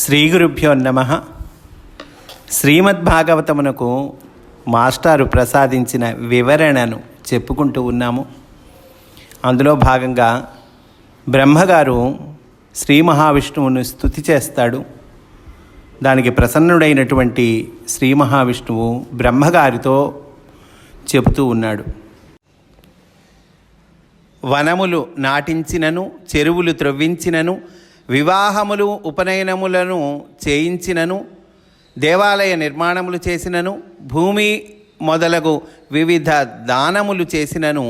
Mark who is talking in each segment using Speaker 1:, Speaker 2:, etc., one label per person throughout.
Speaker 1: శ్రీ గురుభ్యో నమ. శ్రీమద్భాగవతమునకు మాస్టారు ప్రసాదించిన వివరణను చెప్పుకుంటూ ఉన్నాము. అందులో భాగంగా బ్రహ్మగారు శ్రీ మహావిష్ణువును స్థుతి చేస్తాడు. దానికి ప్రసన్నుడైనటువంటి శ్రీ మహావిష్ణువు బ్రహ్మగారితో చెబుతూ ఉన్నాడు. వనములు నాటించినను చెరువులు త్రవ్వించినను వివాహములు ఉపనయనములను చేయించినను దేవాలయ నిర్మాణములు చేసినను భూమి మొదలగు వివిధ దానములు చేసినను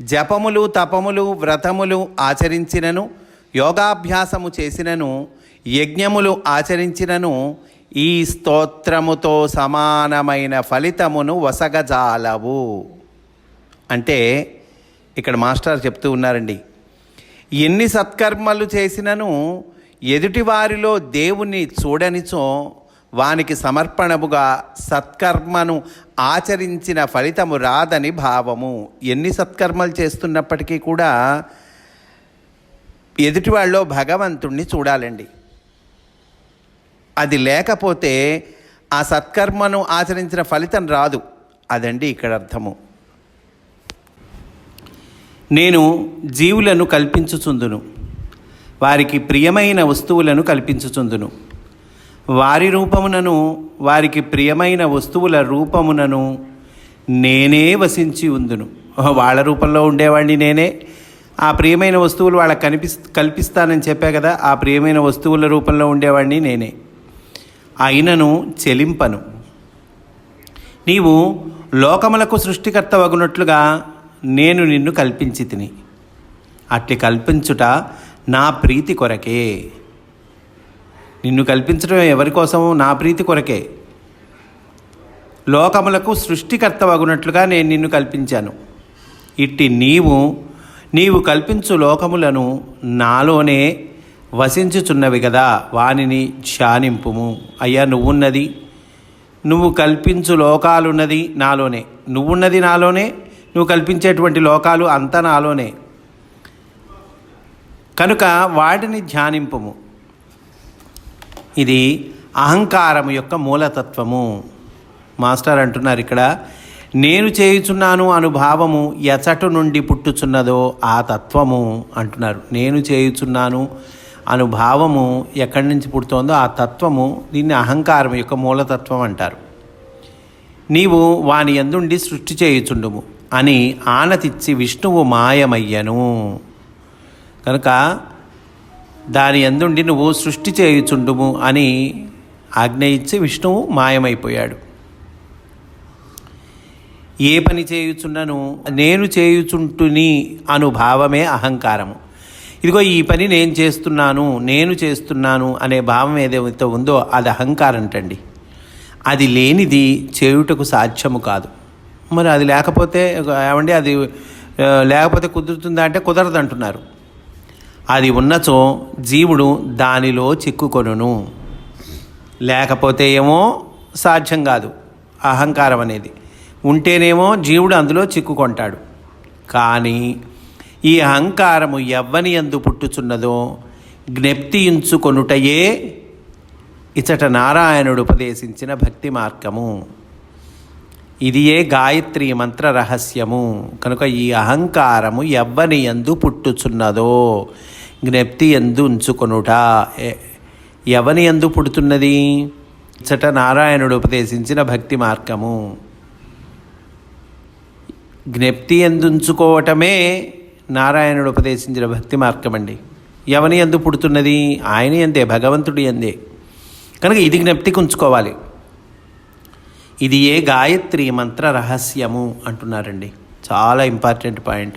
Speaker 1: జపములు తపములు వ్రతములు ఆచరించినను యోగాభ్యాసము చేసినను యజ్ఞములు ఆచరించినను ఈ స్తోత్రముతో సమానమైన ఫలితమును వసగజాలవు. అంటే ఇక్కడ మాస్టర్ చెప్తూ ఉన్నారండి ఎన్ని సత్కర్మలు చేసినను ఎదుటివారిలో దేవుణ్ణి చూడనిచో వానికి సమర్పణముగా సత్కర్మను ఆచరించిన ఫలితము రాదని భావము. ఎన్ని సత్కర్మలు చేస్తున్నప్పటికీ కూడా ఎదుటివాళ్ళలో భగవంతుణ్ణి చూడాలండి. అది లేకపోతే ఆ సత్కర్మను ఆచరించిన ఫలితం రాదు. అదండి ఇక్కడ అర్థము. నేను జీవులను కల్పించుచుందును. వారికి ప్రియమైన వస్తువులను కల్పించుచుందును. వారి రూపమునను వారికి ప్రియమైన వస్తువుల రూపమునను నేనే వసించి ఉందును. వాళ్ళ రూపంలో ఉండేవాడిని నేనే. ఆ ప్రియమైన వస్తువులు వాళ్ళకి కనిపి కల్పిస్తానని చెప్పా కదా ఆ ప్రియమైన వస్తువుల రూపంలో ఉండేవాడిని నేనే. అయినను చెలింపను. నీవు లోకములకు సృష్టికర్త వగునట్లుగా నేను నిన్ను కల్పించి తిని అట్లి కల్పించుట నా ప్రీతి కొరకే. నిన్ను కల్పించడం ఎవరికోసము నా ప్రీతి కొరకే. లోకములకు సృష్టికర్త వగునట్లుగా నేను నిన్ను కల్పించాను. ఇట్టి నీవు నీవు కల్పించు లోకములను నాలోనే వసించుచున్నవి కదా వానిని ధ్యానింపుము. అయ్యా నువ్వున్నది నువ్వు కల్పించు లోకాలున్నది నాలోనే. నువ్వున్నది నాలోనే నువ్వు కల్పించేటువంటి లోకాలు అంతా నాలోనే. కనుక వాటిని ధ్యానింపము. ఇది అహంకారము యొక్క మూలతత్వము. మాస్టర్ అంటున్నారు ఇక్కడ నేను చేయుచున్నాను అనుభావము ఎచటు నుండి పుట్టుచున్నదో ఆ తత్వము అంటున్నారు. నేను చేయుచున్నాను అనుభావము ఎక్కడి నుంచి పుడుతోందో ఆ తత్వము దీన్ని అహంకారం యొక్క మూలతత్వం అంటారు. నీవు వాని ఎందుండి సృష్టి చేయుచుండుము? అని ఆనతిచ్చి విష్ణువు మాయమయ్యను. కనుక దాని ఎందుండి నువ్వు సృష్టి చేయుచుండుము అని ఆజ్ఞ ఇచ్చి విష్ణువు మాయమైపోయాడు. ఏ పని చేయుచున్నను నేను చేయుచుంటుని అను భావమే అహంకారము. ఇదిగో ఈ పని నేను చేస్తున్నాను నేను చేస్తున్నాను అనే భావం ఏదైతే ఉందో అది అహంకారం అంటండి అది లేనిది చేయుటకు సాధ్యము కాదు. మరి అది లేకపోతే ఏమండి అది లేకపోతే కుదురుతుందా అంటే కుదరదు అంటున్నారు అది ఉన్నచో జీవుడు దానిలో చిక్కుకొనును. లేకపోతే ఏమో సాధ్యం కాదు అహంకారం అనేది. ఉంటేనేమో జీవుడు అందులో చిక్కుకొంటాడు. కానీ ఈ అహంకారము ఎవ్వని ఎందు పుట్టుచున్నదో జ్ఞప్తియించుకొనుటయే ఇచట నారాయణుడు ఉపదేశించిన భక్తి మార్గము. ఇది ఏ గాయత్రి మంత్ర రహస్యము. కనుక ఈ అహంకారము ఎవ్వని ఎందు పుట్టుచున్నదో జ్ఞప్తి ఎందు ఉంచుకొనుట. ఎవని ఎందు పుడుతున్నది? చట నారాయణుడు ఉపదేశించిన భక్తి మార్గము. జ్ఞప్తి ఎందుంచుకోవటమే నారాయణుడు ఉపదేశించిన భక్తి మార్గం అండి ఎవని ఎందు పుడుతున్నది? ఆయన ఎందే భగవంతుడి ఎందే కనుక ఇది జ్ఞప్తికి ఉంచుకోవాలి. ఇది ఏ గాయత్రి మంత్ర రహస్యము అంటున్నారండి. చాలా ఇంపార్టెంట్ పాయింట్.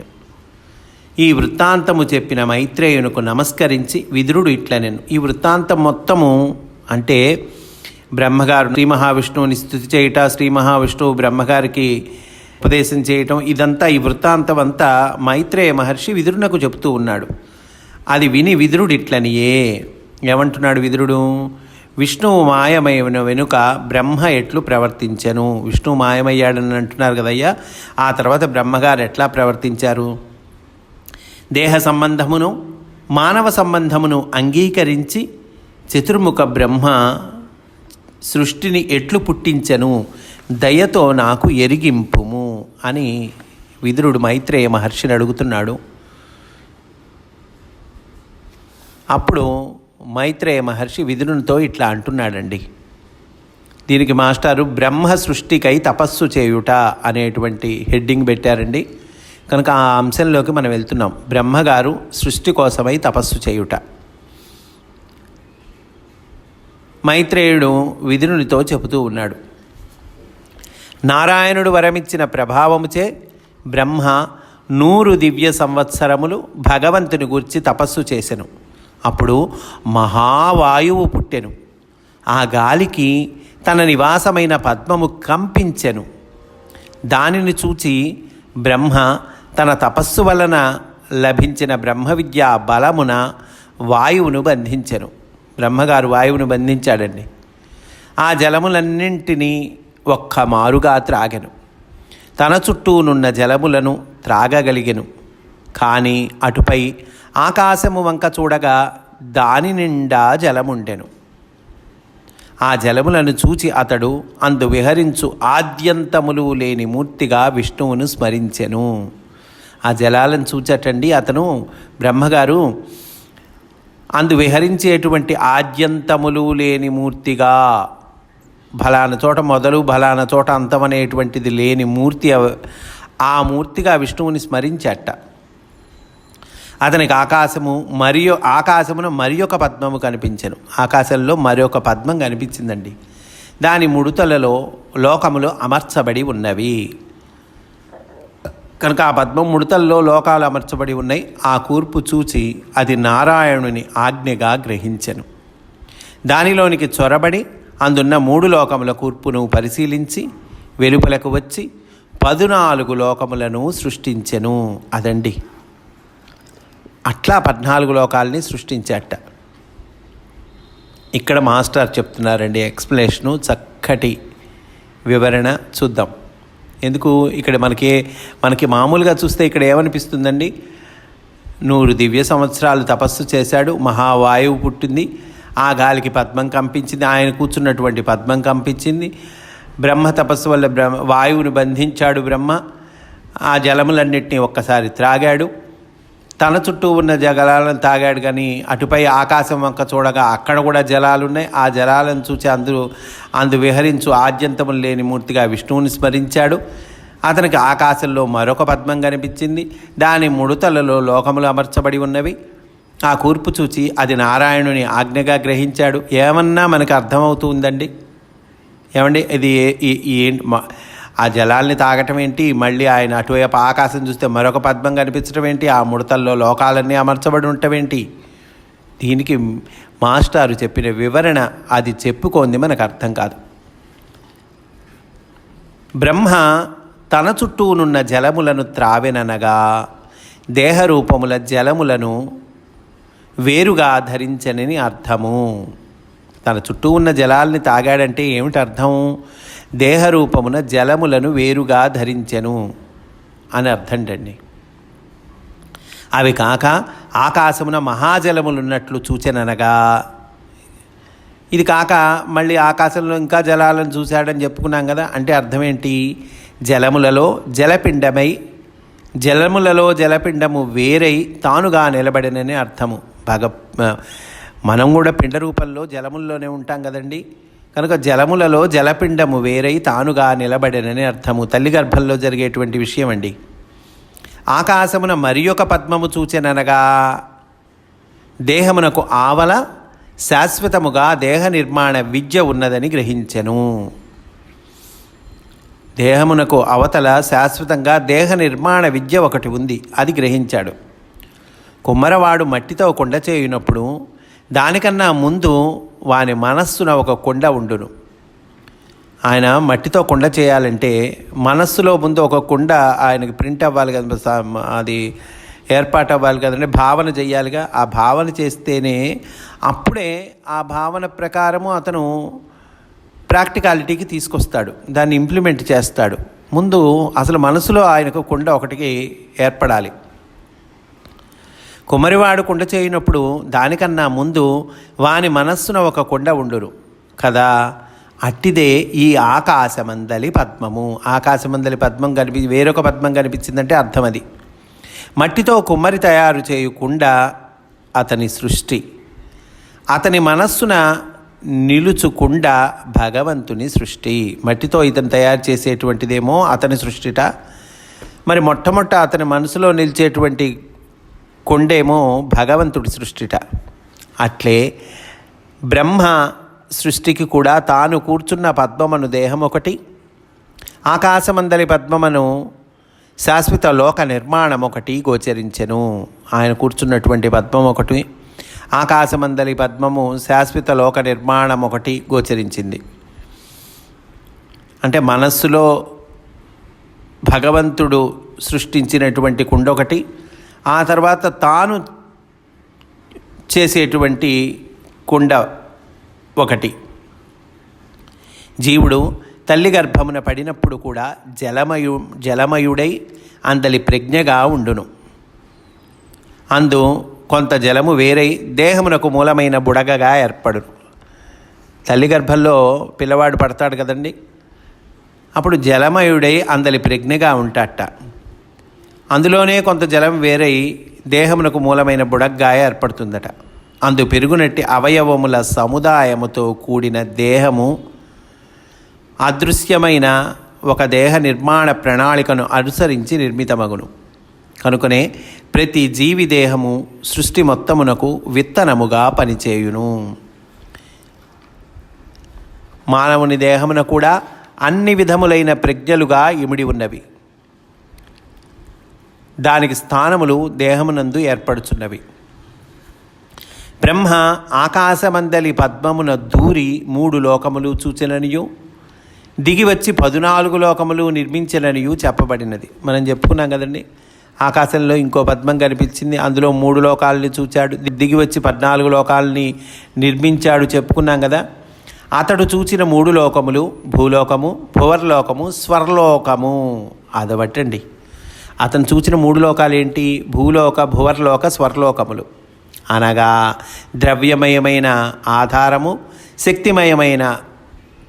Speaker 1: ఈ వృత్తాంతము చెప్పిన మైత్రేయునకు నమస్కరించి విదురుడు నేను. ఈ వృత్తాంతం మొత్తము అంటే బ్రహ్మగారు శ్రీ మహావిష్ణువుని స్థుతి చేయట శ్రీ మహావిష్ణువు బ్రహ్మగారికి ఉపదేశం చేయటం ఇదంతా ఈ వృత్తాంతం అంతా మైత్రేయ మహర్షి విదురునకు చెప్తూ ఉన్నాడు. అది విని విదురుడు ఇట్లనియే ఏమంటున్నాడు విదురుడు? విష్ణువు మాయమైన వెనుక బ్రహ్మ ఎట్లు ప్రవర్తించను? విష్ణువు మాయమయ్యాడని అంటున్నారు కదయ్యా. ఆ తర్వాత బ్రహ్మగారు ఎట్లా ప్రవర్తించారు? దేహ సంబంధమును మానవ సంబంధమును అంగీకరించి చతుర్ముఖ బ్రహ్మ సృష్టిని ఎట్లు పుట్టించెను? దయతో నాకు ఎరిగింపుము అని విదురుడు మైత్రేయ మహర్షిని అడుగుతున్నాడు. అప్పుడు మైత్రేయ మహర్షి విదురునితో ఇట్లా అంటున్నాడండి. దీనికి మాస్టారు బ్రహ్మ సృష్టికై తపస్సు చేయుట అనేటువంటి హెడ్డింగ్ పెట్టారండి. కనుక ఆ అంశంలోకి మనం వెళ్తున్నాం. బ్రహ్మగారు సృష్టి కోసమై తపస్సు చేయుట. మైత్రేయుడు విధునునితో చెబుతూ ఉన్నాడు. నారాయణుడు వరమిచ్చిన ప్రభావముచే బ్రహ్మ నూరు దివ్య సంవత్సరములు భగవంతుని గూర్చి తపస్సు చేసెను. అప్పుడు మహావాయువు పుట్టెను. ఆ గాలికి తన నివాసమైన పద్మము కంపించెను. దానిని చూచి బ్రహ్మ తన తపస్సు వలన లభించిన బ్రహ్మ విద్యా బలమున వాయువును బంధించెను. బ్రహ్మగారు వాయువును బంధించాడండి. ఆ జలములన్నింటినీ ఒక్క మారుగా త్రాగెను. తన చుట్టూనున్న జలములను త్రాగగలిగెను. కానీ అటుపై ఆకాశము వంక చూడగా దాని నిండా జలముండెను. ఆ జలములను చూచి అతడు అందు విహరించు ఆద్యంతములు లేని మూర్తిగా విష్ణువును స్మరించెను. ఆ జలాలను చూచటండి అతను బ్రహ్మగారు అందు విహరించేటువంటి ఆద్యంతములు లేని మూర్తిగా బలాన చోట మొదలు బలాన చోట అంతమనేటువంటిది లేని మూర్తి ఆ మూర్తిగా విష్ణువుని స్మరించట. అతనికి ఆకాశము మరియు ఆకాశమును మరి ఒక పద్మము కనిపించెను. ఆకాశంలో మరొక పద్మం కనిపించిందండి. దాని ముడుతలలో లోకములు అమర్చబడి ఉన్నవి. కనుక ఆ పద్మం ముడతల్లో లోకాలు అమర్చబడి ఉన్నాయి. ఆ కూర్పు చూచి అది నారాయణుని ఆజ్ఞగా గ్రహించెను. దానిలోనికి చొరబడి అందున్న మూడు లోకముల కూర్పును పరిశీలించి వెలుపలకు వచ్చి పదునాలుగు లోకములను సృష్టించెను. అదండి. అట్లా పద్నాలుగు లోకాలని సృష్టించాట. ఇక్కడ మాస్టర్ చెప్తున్నారండి ఎక్స్ప్లెనేషను చక్కటి వివరణ చూద్దాం. ఎందుకు ఇక్కడ మనకి మనకి మామూలుగా చూస్తే ఇక్కడ ఏమనిపిస్తుందండి? నూరు దివ్య సంవత్సరాలు తపస్సు చేశాడు మహావాయువు పుట్టింది ఆ గాలికి పద్మం కంపించింది ఆయన కూర్చున్నటువంటి పద్మం కంపించింది బ్రహ్మ తపస్సు వల్ల బ్రహ్మ వాయువుని బంధించాడు బ్రహ్మ ఆ జలములన్నింటినీ ఒక్కసారి త్రాగాడు. తన చుట్టూ ఉన్న జలాలను తాగాడు కానీ అటుపై ఆకాశం వంక చూడగా అక్కడ కూడా జలాలు ఉన్నాయి ఆ జలాలను చూసి అందరూ అందు విహరించు ఆద్యంతము లేని మూర్తిగా విష్ణువుని స్మరించాడు. అతనికి ఆకాశంలో మరొక పద్మం కనిపించింది. దాని ముడుతలలో లోకములు అమర్చబడి ఉన్నవి. ఆ కూర్పు చూచి అది నారాయణుని ఆజ్ఞగా గ్రహించాడు. ఏమన్నా మనకు అర్థమవుతుందండి ఏమండి? ఇది ఏ- ఏంటి మా- ఆ జలాల్ని తాగటం ఏంటి? మళ్ళీ ఆయన అటువైపు ఆకాశం చూస్తే మరొక పద్మం కనిపించడం ఏంటి? ఆ ముడతల్లో లోకాలన్నీ అమర్చబడి ఉండటం ఏంటి? దీనికి మాస్టారు చెప్పిన వివరణ అది చెప్పుకోంది మనకు అర్థం కాదు. బ్రహ్మ తన చుట్టూనున్న జలములను త్రావెననగా దేహరూపముల జలములను వేరుగా ధరించనని అర్థము. తన చుట్టూ ఉన్న జలాల్ని తాగాడంటే ఏమిటి అర్థం? దేహరూపమున జలములను వేరుగా ధరించెను అని అర్థంటండి అవి కాక ఆకాశమున మహాజలములున్నట్లు చూచెననగా. ఇది కాక మళ్ళీ ఆకాశంలో ఇంకా జలాలను చూశాడని చెప్పుకున్నాం కదా అంటే అర్థం ఏంటి? జలములలో జలపిండమై జలములలో జలపిండము వేరై తానుగా నిలబడినని అర్థము. భగ మనం కూడా పిండ రూపంలో జలముల్లోనే ఉంటాం కదండి. కనుక జలములలో జలపిండము వేరై తానుగా నిలబడినని అర్థము తల్లి గర్భంలో జరిగేటువంటి విషయం అండి ఆకాశమున మరి ఒక పద్మము చూచెననగా దేహమునకు ఆవల శాశ్వతముగా దేహ నిర్మాణ విద్య ఉన్నదని గ్రహించెను. దేహమునకు అవతల శాశ్వతంగా దేహ నిర్మాణ విద్య ఒకటి ఉంది అది గ్రహించాడు. కుమ్మరవాడు మట్టితో కొండ చేయునప్పుడు దానికన్నా ముందు వాని మనస్సున ఒక కొండ ఉండును. ఆయన మట్టితో కుండ చేయాలంటే మనస్సులో ముందు ఒక కుండ ఆయనకి ప్రింట్ అవ్వాలి కదా అది ఏర్పాటు అవ్వాలి కదండి భావన చేయాలిగా ఆ భావన చేస్తేనే అప్పుడే ఆ భావన ప్రకారము అతను ప్రాక్టికాలిటీకి తీసుకొస్తాడు దాన్ని ఇంప్లిమెంట్ చేస్తాడు. ముందు అసలు మనసులో ఆయనకు కుండ ఒకటికి ఏర్పడాలి. కుమరివాడు కుండ చేయనప్పుడు దానికన్నా ముందు వాని మనస్సున ఒక కుండ ఉండును. కదా అట్టిదే ఈ ఆకాశమందలి పద్మము. ఆకాశమందలి పద్మం కనిపి వేరొక పద్మం కనిపించిందంటే అర్థం అది మట్టితో కుమ్మరి తయారు చేయకుండా అతని సృష్టి. అతని మనస్సున నిలుచుకుండా భగవంతుని సృష్టి. మట్టితో ఇతను తయారు చేసేటువంటిదేమో అతని సృష్టిట. మరి మొట్టమొట్ట అతని మనసులో నిలిచేటువంటి కొండేమో భగవంతుడి సృష్టిట. అట్లే బ్రహ్మ సృష్టికి కూడా తాను కూర్చున్న పద్మమను దేహం ఒకటి ఆకాశమందలి పద్మమను శాశ్వత లోక నిర్మాణం ఒకటి గోచరించెను. ఆయన కూర్చున్నటువంటి పద్మం ఒకటి ఆకాశమందలి పద్మము శాశ్వత లోక నిర్మాణం ఒకటి గోచరించింది. అంటే మనస్సులో భగవంతుడు సృష్టించినటువంటి కుండ ఒకటి ఆ తర్వాత తాను చేసేటువంటి కుండ ఒకటి. జీవుడు తల్లి గర్భమున పడినప్పుడు కూడా జలమయు జలమయుడై అందలి ప్రజ్ఞగా ఉండును. అందు కొంత జలము వేరై దేహమునకు మూలమైన బుడగగా ఏర్పడును. తల్లి గర్భంలో పిల్లవాడు పడతాడు కదండి. అప్పుడు జలమయుడై అందలి ప్రజ్ఞగా ఉంటాట. అందులోనే కొంత జలం వేరై దేహమునకు మూలమైన బుడగ్గాయ ఏర్పడుతుందట. అందు పెరుగునట్టి అవయవముల సముదాయముతో కూడిన దేహము అదృశ్యమైన ఒక దేహ నిర్మాణ ప్రణాళికను అనుసరించి నిర్మితమగును. కనుకనే ప్రతి జీవి దేహము సృష్టి మొత్తమునకు విత్తనముగా పనిచేయును. మానవుని దేహమున కూడా అన్ని విధములైన ప్రజ్ఞలుగా ఇమిడి ఉన్నవి. దానికి స్థానములు దేహమునందు ఏర్పడుచున్నవి. బ్రహ్మ ఆకాశమందలి పద్మమున దూరి మూడు లోకములు చూచిననియు దిగివచ్చి పదునాలుగు లోకములు నిర్మించిననియు చెప్పబడినది. మనం చెప్పుకున్నాం కదండి ఆకాశంలో ఇంకో పద్మం కనిపించింది అందులో మూడు లోకాలని చూచాడు దిగివచ్చి పద్నాలుగు లోకాలని నిర్మించాడు చెప్పుకున్నాం కదా. అతడు చూచిన మూడు లోకములు భూలోకము భువర్లోకము స్వర్లోకము. అదబట్టండి అతను చూసిన మూడు లోకాలు ఏంటి భూలోక భువర్లోక స్వర్లోకములు. అనగా ద్రవ్యమయమైన ఆధారము శక్తిమయమైన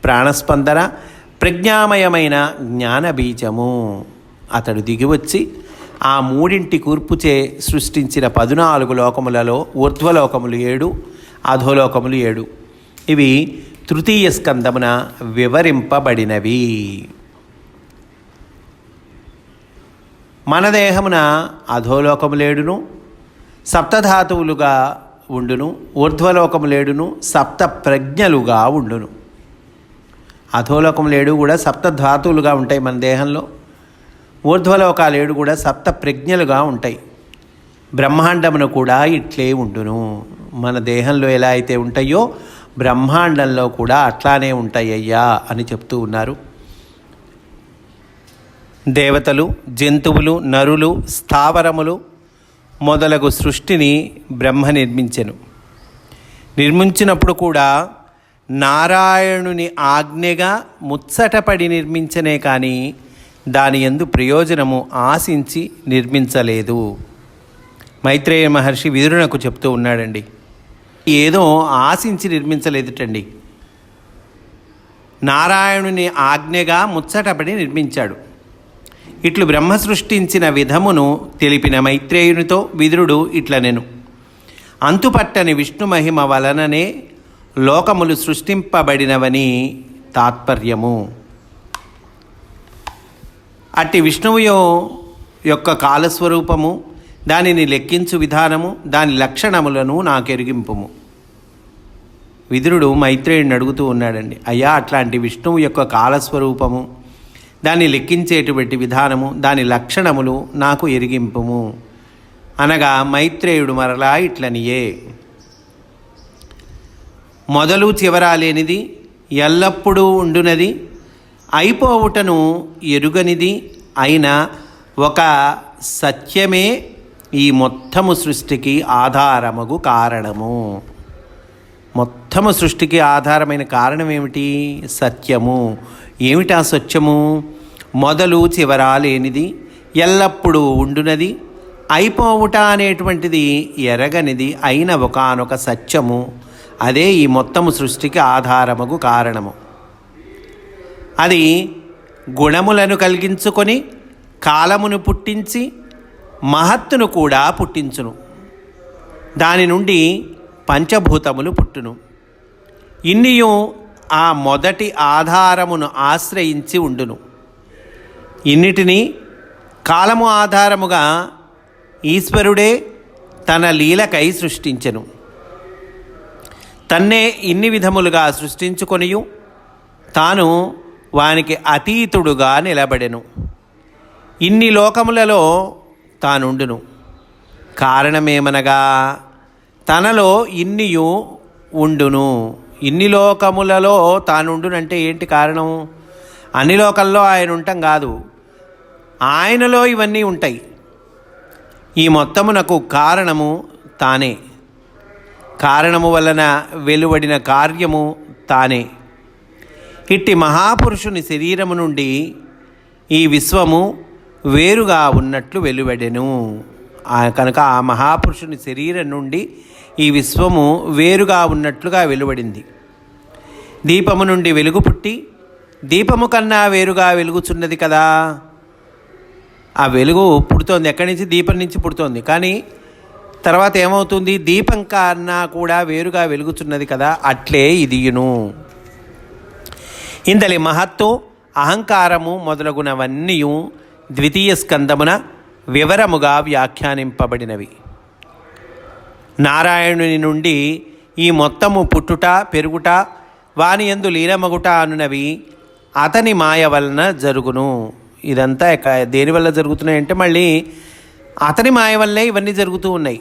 Speaker 1: ప్రాణస్పందన ప్రజ్ఞామయమైన జ్ఞానబీజము. అతడు దిగివచ్చి ఆ మూడింటి కూర్పుచే సృష్టించిన పదునాలుగు లోకములలో ఊర్ధ్వలోకములు ఏడు అధోలోకములు ఏడు. ఇవి తృతీయ స్కందమున వివరింపబడినవి. మన దేహమున అధోలోకము లేడును సప్తధాతువులుగా ఉండును ఊర్ధ్వలోకము లేడును సప్త ప్రజ్ఞలుగా ఉండును. అధోలోకములేడు కూడా సప్త ధాతువులుగా ఉంటాయి మన దేహంలో ఊర్ధ్వలోకాలు ఏడు కూడా సప్త ప్రజ్ఞలుగా ఉంటాయి. బ్రహ్మాండమును కూడా ఇట్లే ఉండును. మన దేహంలో ఎలా అయితే ఉంటాయో బ్రహ్మాండంలో కూడా అట్లానే ఉంటాయ్యా అని చెప్తూ ఉన్నారు. దేవతలు జంతువులు నరులు స్థావరములు మొదలగు సృష్టిని బ్రహ్మ నిర్మించెను. నిర్మించినప్పుడు కూడా నారాయణుని ఆజ్ఞగా ముచ్చటపడి నిర్మించనే కానీ దాని ఎందు ప్రయోజనము ఆశించి నిర్మించలేదు. మైత్రేయ మహర్షి విదురునకు చెప్తూ ఉన్నాడండి ఏదో ఆశించి నిర్మించలేదుటండి. నారాయణుని ఆజ్ఞగా ముచ్చటపడి నిర్మించాడు. ఇట్లు బ్రహ్మ సృష్టించిన విధమును తెలిపిన మైత్రేయునితో విదురుడు ఇట్లనెను. అంతుపట్టని విష్ణు మహిమ వలననే లోకములు సృష్టింపబడినవని తాత్పర్యము. అట్టి విష్ణువు యొక్క కాలస్వరూపము దానిని లెక్కించు విధానము దాని లక్షణములను నాకెరిగింపుము. విదురుడు మైత్రేయుడిని అడుగుతూ ఉన్నాడండి అయ్యా అట్లాంటి విష్ణువు యొక్క కాలస్వరూపము దాన్ని లెక్కించేటువంటి విధానము దాని లక్షణములు నాకు ఎరిగింపుము. అనగా మైత్రేయుడు మరలా ఇట్లనియే. మొదలు చివరా లేనిది ఎల్లప్పుడూ ఉండునది అయిపోవుటను ఎరుగనిది అయిన ఒక సత్యమే ఈ మొత్తము సృష్టికి ఆధారమగు కారణము. మొత్తము సృష్టికి ఆధారమైన కారణం ఏమిటి సత్యము. ఏమిటా స్వచ్ఛము సత్యము? మొదలు చివరా లేనిది ఎల్లప్పుడూ ఉండునది అయిపోవుట అనేటువంటిది ఎరగనిది అయిన ఒకనొక సత్యము. అదే ఈ మొత్తము సృష్టికి ఆధారముకు కారణము. అది గుణములను కలిగించుకొని కాలమును పుట్టించి మహత్తును కూడా పుట్టించును. దాని నుండి పంచభూతములు పుట్టును. ఇన్నియు ఆ మొదటి ఆధారమును ఆశ్రయించి ఉండును. ఇన్నిటిని కాలము ఆధారముగా ఈశ్వరుడే తన లీలకై సృష్టించెను. తన్నే ఇన్ని విధములుగా సృష్టించుకొనియు తాను వానికి అతీతుడుగా నిలబడెను. ఇన్ని లోకములలో తానుండును. కారణమేమనగా తనలో ఇన్నియు ఉండును. ఇన్ని లోకములలో తానుండునంటే ఏంటి కారణం అన్ని లోకల్లో ఆయన ఉండటం కాదు. ఆయనలో ఇవన్నీ ఉంటాయి. ఈ మొత్తమునకు కారణము తానే. కారణము వలన వెలువడిన కార్యము తానే. ఇట్టి మహాపురుషుని శరీరము నుండి ఈ విశ్వము వేరుగా ఉన్నట్లు వెలువడెను. కనుక ఆ మహాపురుషుని శరీరం నుండి ఈ విశ్వము వేరుగా ఉన్నట్లుగా వెలువడింది. దీపము నుండి వెలుగు పుట్టి దీపము కన్నా వేరుగా వెలుగుచున్నది కదా. ఆ వెలుగు పుడుతోంది ఎక్కడి నుంచి? దీపం నుంచి పుడుతోంది. కానీ తర్వాత ఏమవుతుంది? దీపం కన్నా కూడా వేరుగా వెలుగుచున్నది కదా అట్లే ఇదియును. ఇందలి మహత్తు అహంకారము మొదలగునవన్నీ ద్వితీయ స్కందమున వివరముగా వ్యాఖ్యానింపబడినవి. నారాయణుని నుండి ఈ మొత్తము పుట్టుట పెరుగుట వాని ఎందు లీనమగుట అనునవి అతని మాయ వలన జరుగును. ఇదంతా ఎక్క- దేని వల్ల జరుగుతున్నాయంటే మళ్ళీ అతని మాయ వల్లే ఇవన్నీ జరుగుతూ ఉన్నాయి.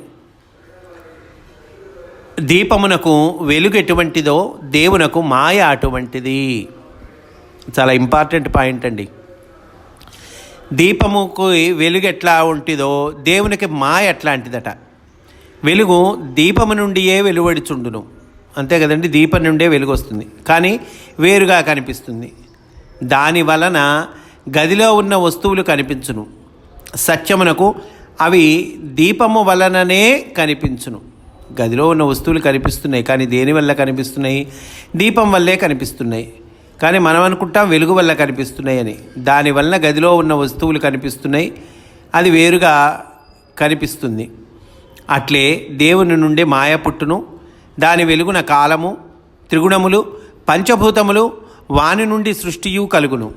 Speaker 1: దీపమునకు వెలుగు ఎటువంటిదో దేవునకు మాయ అటువంటిది. చాలా ఇంపార్టెంట్ పాయింట్ అండి. దీపముకు వెలుగు ఎట్లా ఉంటుందో దేవునికి మాయ ఎట్లాంటిదట. వెలుగు దీపము నుండియే వెలువడిచుండును. అంతే కదండి దీపం నుండే వెలుగు వస్తుంది కానీ వేరుగా కనిపిస్తుంది. దాని వలన గదిలో ఉన్న వస్తువులు కనిపించును. సత్యమునకు అవి దీపము వలననే కనిపించును. గదిలో ఉన్న వస్తువులు కనిపిస్తున్నాయి కానీ దేని వల్ల కనిపిస్తున్నాయి? దీపం వల్లే కనిపిస్తున్నాయి. కానీ మనం అనుకుంటాం వెలుగు వల్ల కనిపిస్తున్నాయి అని దానివల్ల గదిలో ఉన్న వస్తువులు కనిపిస్తున్నాయి. అది వేరుగా కనిపిస్తుంది. అట్లే దేవుని నుండి మాయ పుట్టును. దాని వెలుగున కాలము త్రిగుణములు పంచభూతములు వాని నుండి సృష్టియు కలుగును.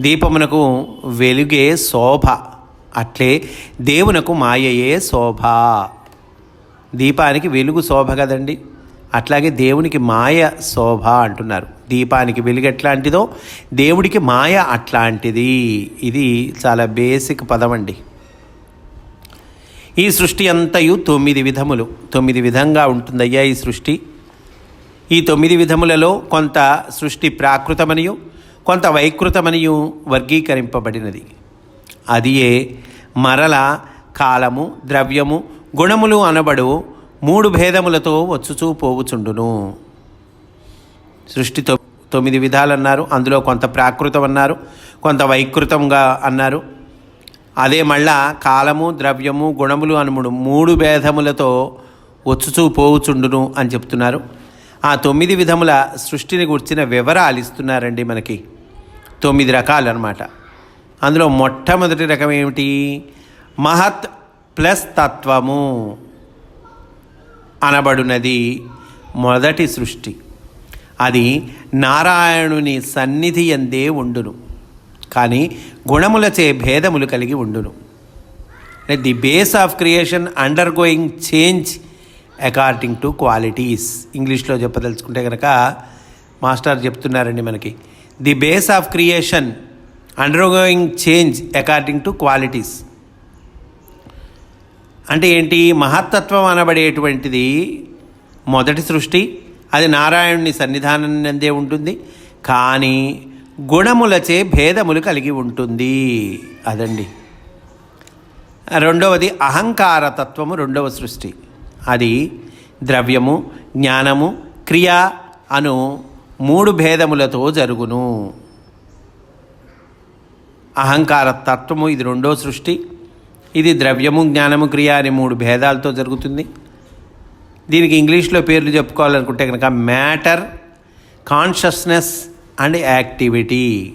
Speaker 1: దీపమునకు వెలుగే శోభ. అట్లే దేవునకు మాయయే శోభ. దీపానికి వెలుగు శోభ కదండి. అట్లాగే దేవునికి మాయ శోభ అంటున్నారు. దీపానికి వెలుగు ఎట్లాంటిదో? దేవుడికి మాయ అట్లాంటిది. ఇది చాలా బేసిక్ పదం అండి ఈ సృష్టి అంతయు తొమ్మిది విధములు. తొమ్మిది విధంగా ఉంటుందయ్యా ఈ సృష్టి. ఈ తొమ్మిది విధములలో కొంత సృష్టి ప్రాకృతమనియు కొంత వైకృతమనియు వర్గీకరింపబడినది. అదియే మరల కాలము ద్రవ్యము గుణములు అనబడు మూడు భేదములతో వచ్చుచూ పోవుచుండును. సృష్టితో తొమ్మిది విధాలు అన్నారు అందులో కొంత ప్రాకృతం అన్నారు కొంత వైకృతంగా అన్నారు. అదే మళ్ళా కాలము ద్రవ్యము గుణములు అనుముడు మూడు భేదములతో వచ్చుచూ పోవుచుండును అని చెప్తున్నారు. ఆ తొమ్మిది విధముల సృష్టిని గుర్చిన వివరాలు ఇస్తున్నారండి మనకి. తొమ్మిది రకాలు అనమాట అందులో మొట్టమొదటి రకం ఏమిటి మహత్ ప్లస్ తత్వము. అనబడునది మొదటి సృష్టి. అది నారాయణుని సన్నిధి ఎందే ఉండును. కానీ గుణములచే భేదములు కలిగి ఉండును. The base of creation undergoing change according to qualities ఇంగ్లీష్లో చెప్పదలుచుకుంటే కనుక మాస్టర్ చెప్తున్నారండి మనకి. The base of creation undergoing change according to qualities అంటే ఏంటి? మహత్తత్వం అనబడేటువంటిది మొదటి సృష్టి అది నారాయణుని సన్నిధానం నందే ఉంటుంది. కానీ గుణములచే భేదములు కలిగి ఉంటుంది. అదండి. రెండవది అహంకార తత్వము రెండవ సృష్టి. అది ద్రవ్యము జ్ఞానము క్రియ అను మూడు భేదములతో జరుగును. అహంకార తత్వము ఇది రెండో సృష్టి. ఇది ద్రవ్యము జ్ఞానము క్రియ అనే మూడు భేదాలతో జరుగుతుంది. దీనికి ఇంగ్లీష్లో పేర్లు చెప్పుకోవాలనుకుంటే కనుక మ్యాటర్ కాన్షియస్నెస్ అండ్ యాక్టివిటీ.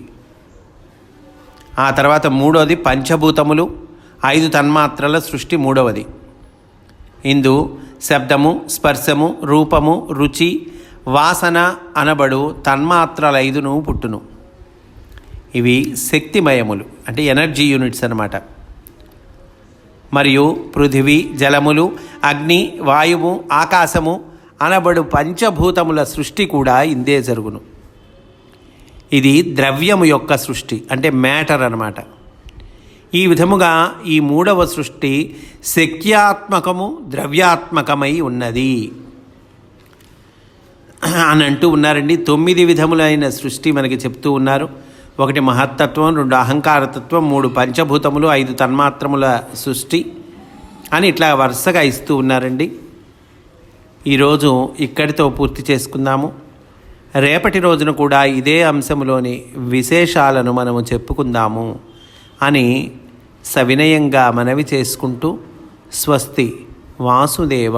Speaker 1: ఆ తర్వాత మూడవది పంచభూతములు ఐదు తన్మాత్రల సృష్టి మూడవది. ఇందు శబ్దము స్పర్శము రూపము రుచి వాసన అనబడు తన్మాత్రల ఐదును పుట్టును. ఇవి శక్తిమయములు అంటే ఎనర్జీ యూనిట్స్ అన్నమాట. మరియు పృథివీ జలములు అగ్ని వాయువు ఆకాశము అనబడు పంచభూతముల సృష్టి కూడా ఇందే జరుగును. ఇది ద్రవ్యము యొక్క సృష్టి అంటే మ్యాటర్ అనమాట ఈ విధముగా ఈ మూడవ సృష్టి శక్త్యాత్మకము ద్రవ్యాత్మకమై ఉన్నది. అని అంటూ ఉన్నారండి. తొమ్మిది విధములైన సృష్టి మనకి చెప్తూ ఉన్నారు. ఒకటి మహత్తత్వం రెండు అహంకారతత్వం మూడు పంచభూతములు ఐదు తన్మాత్రముల సృష్టి అని ఇట్లా వరుసగా ఇస్తూ ఉన్నారండి. ఈరోజు ఇక్కడితో పూర్తి చేసుకుందాము. రేపటి రోజున కూడా ఇదే అంశంలోని విశేషాలను మనము చెప్పుకుందాము అని సవినయంగా మనవి చేసుకుంటూ స్వస్తి వాసుదేవ.